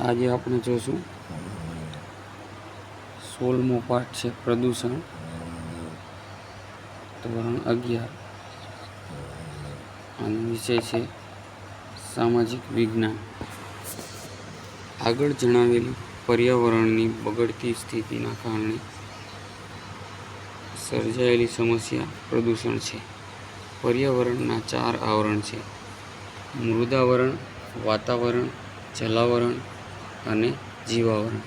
આજે આપણે જોશું. સોળમો પાઠ છે પ્રદૂષણ. ધોરણ અગિયાર. અને વિષય છે સામાજિક વિજ્ઞાન. આગળ જણાવેલી પર્યાવરણની બગડતી સ્થિતિના કારણે સર્જાયેલી સમસ્યા પ્રદૂષણ છે. પર્યાવરણના ચાર આવરણ છે. મૃદાવરણ, વાતાવરણ, જલાવરણ અને જીવાવરણ.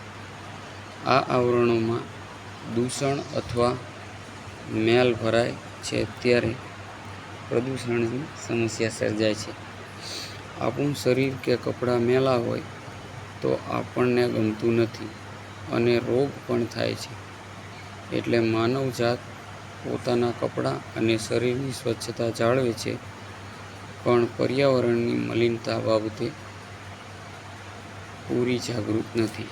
આ આવરણોમાં દૂષણ અથવા મેલ ભરાય છે ત્યારે પ્રદૂષણની સમસ્યા સર્જાય છે. આપણું શરીર કે કપડાં મેલા હોય તો આપણને ગમતું નથી અને રોગ પણ થાય છે. એટલે માનવજાત પોતાના કપડાં અને શરીરની સ્વચ્છતા જાળવે છે. પણ પર્યાવરણની મલિનતા બાબતે પૂરી જાગૃત નથી.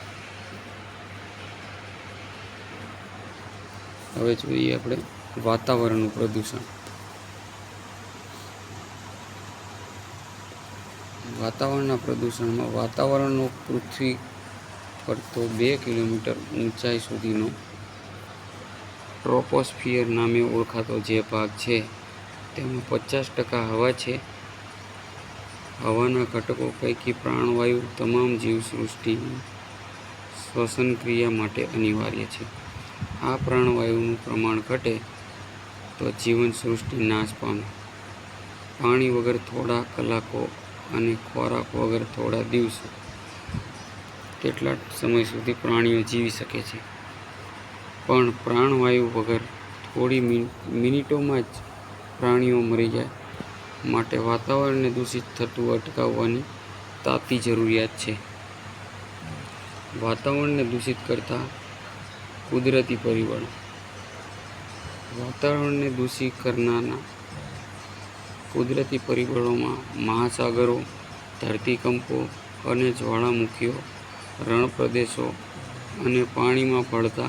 હવે જોઈએ આપણે વાતાવરણનું પ્રદૂષણ. વાતાવરણના પ્રદૂષણમાં વાતાવરણનો પૃથ્વી ફરતો બે કિલોમીટર ઊંચાઈ સુધીનો ટ્રોપોસ્ફિયર નામે ઓળખાતો જે ભાગ છે, તેમાં પચાસ ટકા હવા છે હવાના ઘટકો પૈકી પ્રાણવાયુ તમામ જીવસૃષ્ટિની શ્વસન ક્રિયા માટે અનિવાર્ય છે. આ પ્રાણવાયુનું પ્રમાણ ઘટે તો જીવન સૃષ્ટિ નાશ પામે. પાણી વગર થોડા કલાકો અને ખોરાક વગર થોડા દિવસો કેટલા સમય સુધી પ્રાણીઓ જીવી શકે છે. પણ પ્રાણવાયુ વગર થોડી મિન- મિનિટોમાં જ પ્રાણીઓ મરી જાય. માટે વાતાવરણને દૂષિત થતું અટકાવવાની તાતી જરૂરિયાત છે. વાતાવરણને દૂષિત કરતા કુદરતી પરિબળો. વાતાવરણને દૂષિત કરનારના કુદરતી પરિબળોમાં મહાસાગરો, ધરતીકંપો અને જ્વાળામુખીઓ રણ પ્રદેશો અને પાણીમાં ભળતા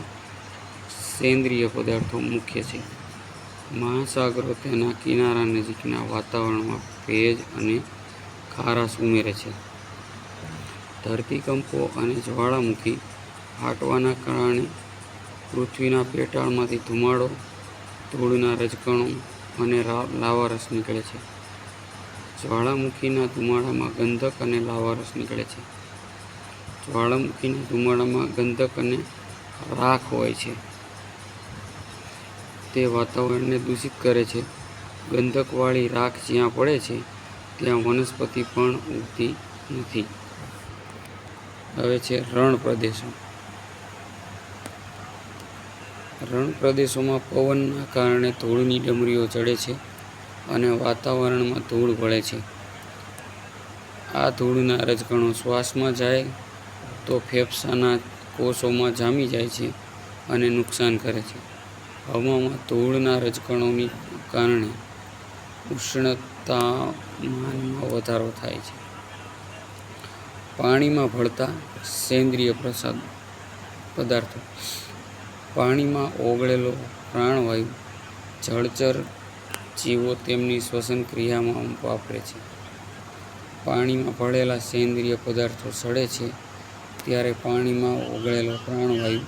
સેન્દ્રિય પદાર્થો મુખ્ય છે. મહાસાગરો તેના કિનારા નજીકના વાતાવરણમાં ભેજ અને ખારાશ ઉમેરે છે. ધરતીકંપો અને જ્વાળામુખી ફાટવાના કારણે પૃથ્વીના પેટાળમાંથી ધુમાડો, ધૂળના રજકણો અને લાવા લાવારસ નીકળે છે. જ્વાળામુખીના ધુમાડામાં ગંધક અને લાવારસ નીકળે છે. જ્વાળામુખીના ધુમાડામાં ગંધક અને રાખ હોય છે. તે વાતાવરણને દૂષિત કરે છે. ગંધકવાળી રાખ જ્યાં પડે છે, ત્યાં વનસ્પતિ પણ ઉગતી નથી. હવે છે રણ પ્રદેશો. રણ પ્રદેશોમાં પવનના કારણે ધૂળની ડમરીઓ ચડે છે અને વાતાવરણમાં ધૂળ ભળે છે. આ ધૂળના રજકણો શ્વાસમાં જાય તો ફેફસાના કોષોમાં જામી જાય છે અને નુકસાન કરે છે. હવામાં ધૂળના રજકણોની કારણે ઉષ્ણતામાનમાં વધારો થાય છે. પાણીમાં ભળતા સેન્દ્રિય પ્રસાદ પદાર્થો. પાણીમાં ઓગળેલો પ્રાણવાયુ જળચર જીવો તેમની શ્વસન ક્રિયામાં વાપરે છે. પાણીમાં ભળેલા સેન્દ્રિય પદાર્થો સડે છે, ત્યારે પાણીમાં ઓગળેલો પ્રાણવાયુ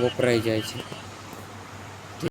વપરાઈ જાય છે.